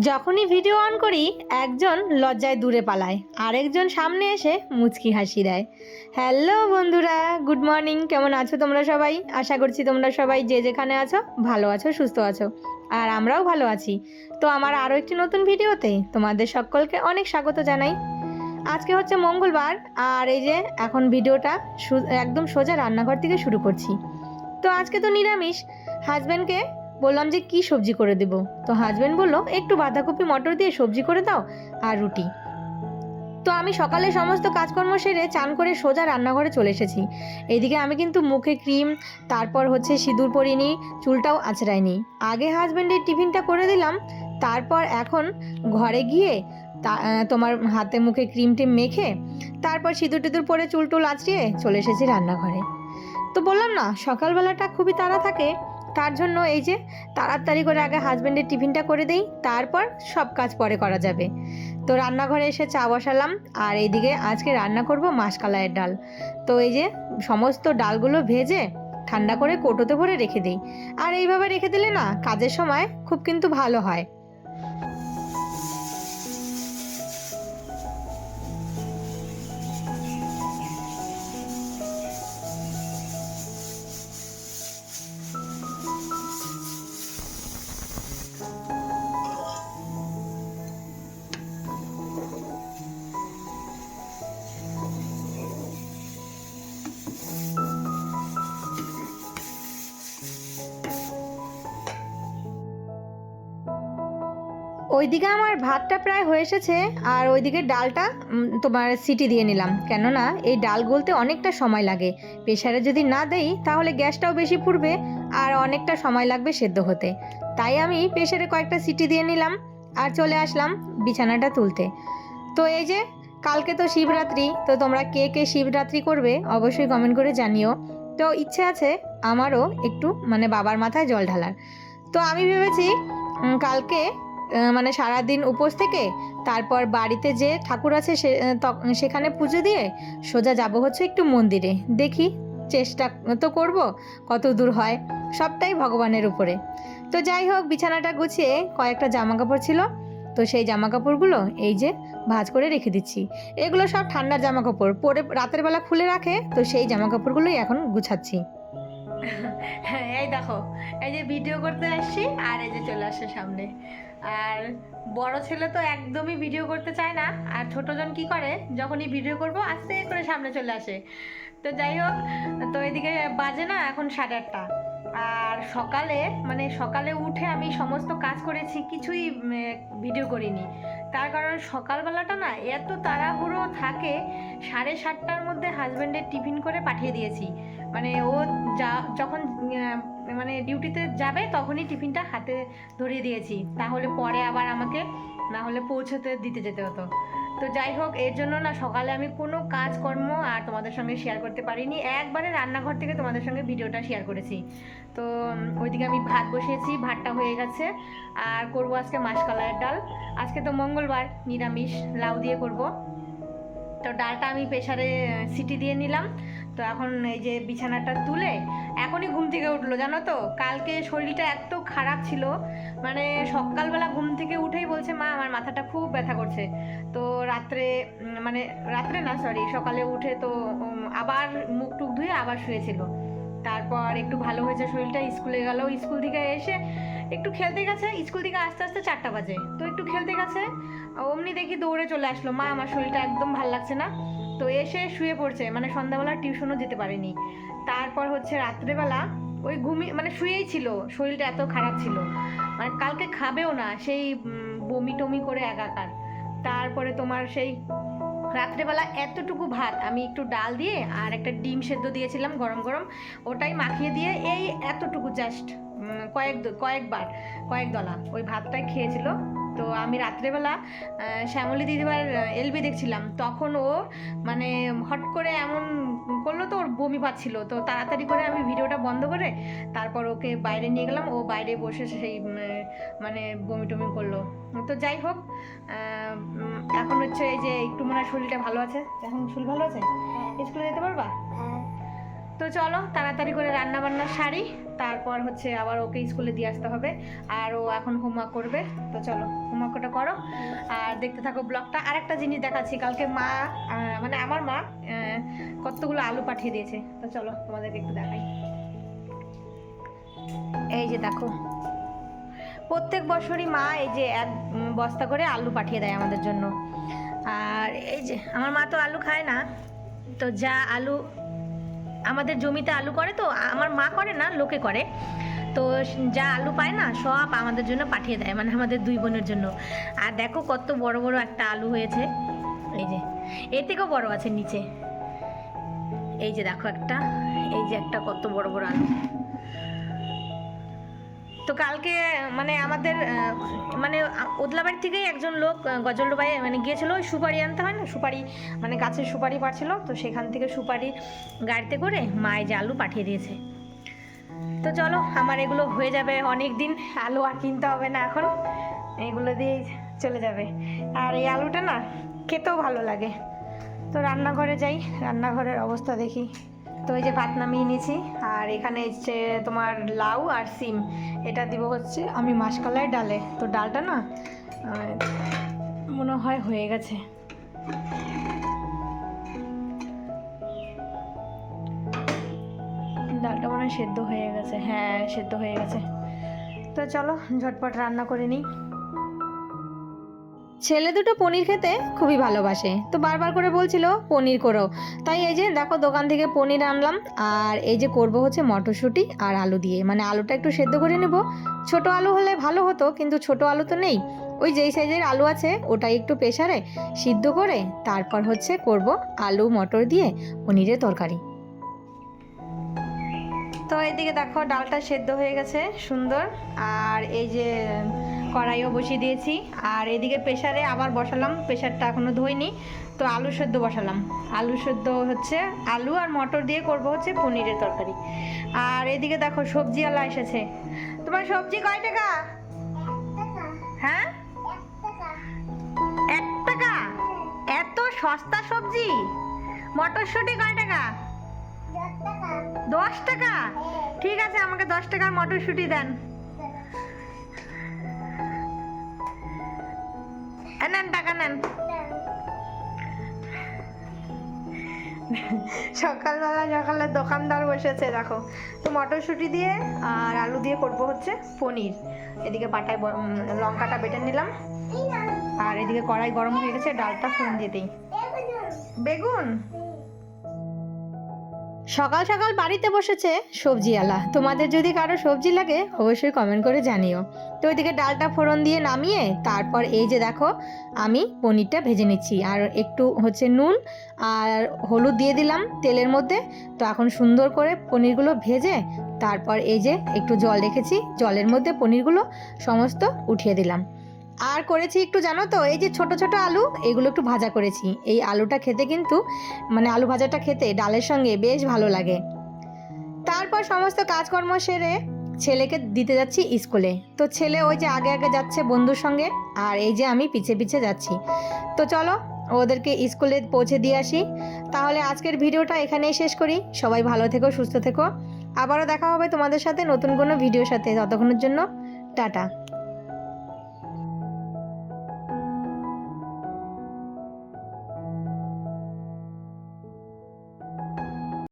যখনই video on করি, একজন লজ্জায় দূরে পালায়, আরেকজন সামনে এসে মুচকি হাসি দেয়। হ্যালো বন্ধুরা গুড মর্নিং কেমন আছো তোমরা সবাই? আশা করছি তোমরা সবাই যে যেখানে আছো, ভালো আছো, সুস্থ আছো, আর আমরাও ভালো আছি। তো আমার আরও একটি নতুন ভিডিওতে তোমাদের সকলকে অনেক স্বাগত জানাই। আজকে হচ্ছে মঙ্গলবার, আর এই যে এখন ভিডিওটা একদম সোজা রান্নাঘর থেকে শুরু করছি। তো আজকে তো নিরামিষ হাজব্যান্ডকে বললাম যে কি সবজি করে দেব? তো হাজব্যান্ড বলল, একটু বাঁধাকপি, মটর দিয়ে সবজি করে দাও আর রুটি। তো আমি সকালে সমস্ত কাজকর্ম সেরে চান করে সোজা রান্নাঘরে চলে এসেছি। এইদিকে আমি কিন্তু মুখে ক্রিম, তারপর হচ্ছে সিঁদুর পরিনি, চুলটাও আঁচড়াইনি। আগে হাজব্যান্ডের টিফিনটা করে দিলাম, তারপর এখন ঘরে গিয়ে তা তোমার হাতে মুখে ক্রিম টিম মেখে, তারপর সিঁদুর টিঁদুর পরে চুল টুল আঁচড়িয়ে চলে এসেছি রান্নাঘরে। তো বললাম না, সকালবেলাটা খুবই তাড়া থাকে তার জন্য এই যে তাড়াতাড়ি করে আগে হাজব্যান্ডের টিফিনটা করে দেই, তারপর সব কাজ পরে করা যাবে। তো রান্নাঘরে এসে চা বসালাম, আর এইদিকে আজকে রান্না করব মাসকালাইয়ের ডাল। তো এই যে সমস্ত ডালগুলো ভেজে ঠান্ডা করে কোটোতে ভরে রেখে দিই। আর এইভাবে রেখে দিলে না, কাজের সময় খুব কিন্তু ভালো হয়। ওইদিকে আমার ভাতটা প্রায় হয়ে এসেছে আর ওইদিকে ডালটা তোমার সিটি দিয়ে নিলাম। কেননা এই ডাল গলতে অনেকটা সময় লাগে। প্রেশারে যদি না দেই, তাহলে গ্যাসটাও বেশি পুড়বে আর অনেকটা সময় লাগবে সেদ্ধ হতে। তাই আমি প্রেশারে কয়েকটা সিটি দিয়ে নিলাম আর চলে আসলাম বিছানাটা তুলতে। তো এই যে, কালকে তো শিবরাত্রি, তো তোমরা কে কে শিবরাত্রি করবে অবশ্যই কমেন্ট করে জানিও। তো ইচ্ছে আছে আমারও একটু মানে বাবার মাথায় জল ঢালার। তো আমি ভেবেছি কালকে মানে সারাদিন উপোস থেকে তারপর বাড়িতে যে ঠাকুর আছে সে সেখানে পুজো দিয়ে সোজা যাব হচ্ছে একটু মন্দিরে। দেখি চেষ্টা তো করব কত দূর হয়, সবটাই ভগবানের উপরে। তো যাই হোক, বিছানাটা গুছিয়ে কয়েকটা জামা কাপড় ছিল, তো সেই জামা কাপড়গুলো এই যে ভাঁজ করে রেখে দিচ্ছি। এগুলো সব ঠান্ডার জামা কাপড় পরে রাতের বেলা খুলে রাখে, তো সেই জামা কাপড়গুলোই এখন গুছাচ্ছি। এই দেখো, এই যে ভিডিও করতে আসছি, আর এই যে চলে আসছে সামনে। আর বড় ছেলে তো একদমই ভিডিও করতে চায় না, আর ছোটজন কি করে? যখনই ভিডিও করব, আস্তে করে সামনে চলে আসে। তো যাই হোক, তো এদিকে বাজে না, এখন সাড়ে আটটা। আর সকালে মানে সকালে উঠে আমি সমস্ত কাজ করেছি, কিছুই ভিডিও করিনি। তার কারণ সকালবেলাটা না এত তাড়াহুড়ো থাকে, সাড়ে সাতটার মধ্যে হাজব্যান্ডের টিফিন করে পাঠিয়ে দিয়েছি। মানে ও যা, যখন মানে ডিউটিতে যাবে তখনই টিফিনটা হাতে ধরিয়ে দিয়েছি। তাহলে পরে আবার আমাকে না হলে পৌঁছতে দিতে যেতে হতো। তো যাই হোক, এর জন্য না সকালে আমি কোনো কাজকর্ম আর তোমাদের সঙ্গে শেয়ার করতে পারিনি। একবারে রান্নাঘর থেকে তোমাদের সঙ্গে ভিডিওটা শেয়ার করেছি। তো ওইদিকে আমি ভাত বসিয়েছি, ভাতটা হয়ে গেছে। আর করব আজকে মাসকালাইয়ের ডাল। আজকে তো মঙ্গলবার, নিরামিষ, লাউ দিয়ে করব। তো ডালটা আমি প্রেশারে সিটি দিয়ে নিলাম। তো এখন এই যে বিছানাটা তুলে এখনই ঘুম থেকে উঠল, জানো তো? কালকে শরীরটা এত খারাপ ছিল মানে সকালবেলা ঘুম থেকে উঠেই বলছে, মা, আমার মাথাটা খুব ব্যথা করছে। তো রাত্রে মানে রাত্রে না সরি সকালে উঠে তো আবার মুখ টুক ধুয়ে আবার শুয়েছিল। তারপর একটু ভালো হয়েছে শরীরটা, স্কুলে গেল, স্কুল থেকে এসে একটু খেলতে গেছে, স্কুল থেকে আস্তে আস্তে চারটা বাজে। তো একটু খেলতে গেছে, অমনি দেখি দৌড়ে চলে আসলো। মা, আমার শরীরটা একদম ভালো লাগছে না। তো এসে শুয়ে পড়ছে মানে সন্ধ্যাবেলা টিউশনও যেতে পারেনি। তারপর হচ্ছে রাত্রেবেলা ওই ঘুমিয়ে মানে শুয়েই ছিল, শরীরটা এত খারাপ ছিল। মানে কালকে খাবেও না, সেই বমি টমি করে একাকার। তারপরে তোমার সেই রাত্রেবেলা এতটুকু ভাত, আমি একটু ডাল দিয়ে আর একটা ডিম সেদ্ধ দিয়েছিলাম গরম গরম, ওটাই মাখিয়ে দিয়ে এই এতটুকু জাস্ট কয়েক কয়েকবার, কয়েক দলা ওই ভাতটাই খেয়েছিল। তো আমি রাত্রেবেলা শ্যামলী দিদিবার এলবি দেখছিলাম, তখন ও মানে হট করে এমন করল তো ওর বমি পাচ্ছিল। তো তাড়াতাড়ি করে আমি ভিডিওটা বন্ধ করে তারপর ওকে বাইরে নিয়ে গেলাম। ও বাইরে বসে সেই মানে বমি টমি করল। তো যাই হোক এখন হচ্ছে এই যে একটু মনে হয় শরীরটা ভালো আছে। এখন শরীর ভালো আছে? স্কুলে যেতে পারবা? তো চলো, তাড়াতাড়ি করে রান্না বান্না সারি, তারপর হচ্ছে আবার ওকে স্কুলে দিয়ে আসতে হবে। আর ও এখন হোমওয়ার্ক করবে, তো চলো, হোমওয়ার্কটা করো। আর দেখতে থাকো ব্লগটা। আর একটা জিনিস দেখাচ্ছি, কালকে মা মানে আমার মা কতগুলো আলু পাঠিয়ে দিয়েছে। তো চলো, তোমাদেরকে একটু দেখাই। এই যে দেখো, প্রত্যেক বছরই মা এই যে এক বস্তা করে আলু পাঠিয়ে দেয় আমাদের জন্য। আর এই যে, আমার মা তো আলু খায় না, তো যা আলু আমাদের জমিতে আলু করে তো আমার মা করে না, লোকে করে। তো যা আলু পায় না, সব আমাদের জন্য পাঠিয়ে দেয় মানে আমাদের দুই বোনের জন্য। আর দেখো কত বড় বড় একটা আলু হয়েছে। এই যে, এর থেকেও বড় আছে নিচে। এই যে দেখো একটা, এই যে একটা কত বড় বড় আলু। তো কালকে মানে আমাদের মানে ওদলাবাড়ি থেকেই একজন লোক আহ, গজলডোবায় মানে গিয়েছিল ওই সুপারি আনতে হয় না? সুপারি মানে গাছের সুপারি পাড়ছিল তো সেখান থেকে সুপারি গাড়িতে করে মায়ে যে আলু পাঠিয়ে দিয়েছে। তো চলো আমার এগুলো হয়ে যাবে অনেক দিন আলু আর কিনতে হবে না এখন। এগুলো দিয়েই চলে যাবে। আর এই আলুটা না খেতেও ভালো লাগে। তো রান্নাঘরে যাই রান্নাঘরের অবস্থা দেখি। তো এই যে ভাত নামিয়ে নিয়েছি, আর এখানে হচ্ছে তোমার লাউ আর সিম, এটা দিব হচ্ছে আমি মাসকলাই ডালে। তো ডালটা না মনে হয় হয়ে গেছে। ডালটা মনে হয় সেদ্ধ হয়ে গেছে হ্যাঁ সেদ্ধ হয়ে গেছে। তো চলো, ঝটপট রান্না করে নিই। ছেলে দুটো পনির খেতে খুবই ভালোবাসে। তো বারবার করে বলছিল, পনির করো। তাই এই যে দেখো দোকান থেকে পনির আনলাম, আর এই যে করব হচ্ছে মটরশুঁটি আর আলু দিয়ে। মানে আলুটা একটু সেদ্ধ করে নেব। ছোট আলু হলে ভালো হতো, কিন্তু ছোট আলু তো নেই। ওই যেই সাইজের আলু আছে, ওটাই একটু প্রেসারে সিদ্ধ করে তারপর হচ্ছে করব আলু, মটর দিয়ে পনিরের তরকারি। তো এদিকে দেখো ডালটা সেদ্ধ হয়ে গেছে, সুন্দর। আর এই যে কড়াইও বসিয়ে দিয়েছি। আর এদিকে প্রেশারে আবার বসালাম। প্রেশারটা এখনও ধোইনি। তো আলু সেদ্ধ বসালাম। আলু সেদ্ধ হচ্ছে আলু আর মটর দিয়ে করব হচ্ছে পনিরের তরকারি। আর এদিকে দেখো সবজিওয়ালা এসেছে। তোমার সবজি কয় টাকা? হ্যাঁ? এক টাকা? এত সস্তা সবজি? মটরশুঁটি কয় টাকা। দশ টাকা? ঠিক আছে আমাকে দশ টাকার মটরশুঁটি দেন। নেন, টাকা নেন। সকালবেলা সকালে দোকানদার বসেছে, দেখো। তো মটরশুঁটি দিয়ে আর আলু দিয়ে করব হচ্ছে পনির। এদিকে বাটায় লঙ্কাটা বেটে নিলাম। আর এদিকে কড়াই গরম হয়ে গেছে, ডালটা ফোন দিয়ে দিই। বেগুন? সকাল সকাল বাড়িতে বসেছে সবজিওয়ালা। তোমাদের যদি কারও সবজি লাগে, অবশ্যই কমেন্ট করে জানিও। তো ওইদিকে ডালটা ফোড়ন দিয়ে নামিয়ে, তারপর এই যে দেখো, আমি পনিরটা ভেজে নিচ্ছি। আর একটু হচ্ছে নুন আর হলুদ দিয়ে দিলাম তেলের মধ্যে। তো এখন সুন্দর করে পনিরগুলো ভেজে, তারপর এই যে একটু জল রেখেছি, জলের মধ্যে পনিরগুলো সমস্ত উঠিয়ে দিলাম। আর করেছি একটু, জানো তো, এই যে ছোট ছোট আলু, এগুলো একটু ভাজা করেছি। এই আলুটা খেতে কিন্তু মানে আলু ভাজাটা খেতে ডালের সঙ্গে বেশ ভালো লাগে। তারপর সমস্ত কাজকর্ম সেরে ছেলেকে দিতে যাচ্ছি স্কুলে। তো ছেলে ওই যে আগে আগে যাচ্ছে বন্ধুর সঙ্গে, আর এই যে আমি পিছে পিছে যাচ্ছি। তো চলো, ওদেরকে স্কুলে পৌঁছে দিয়ে আসি। তাহলে আজকের ভিডিওটা এখানেই শেষ করি। সবাই ভালো থেকো, সুস্থ থেকো। আবারও দেখা হবে তোমাদের সাথে নতুন কোনো ভিডিওর সাথে। ততক্ষণের জন্য, টাটা।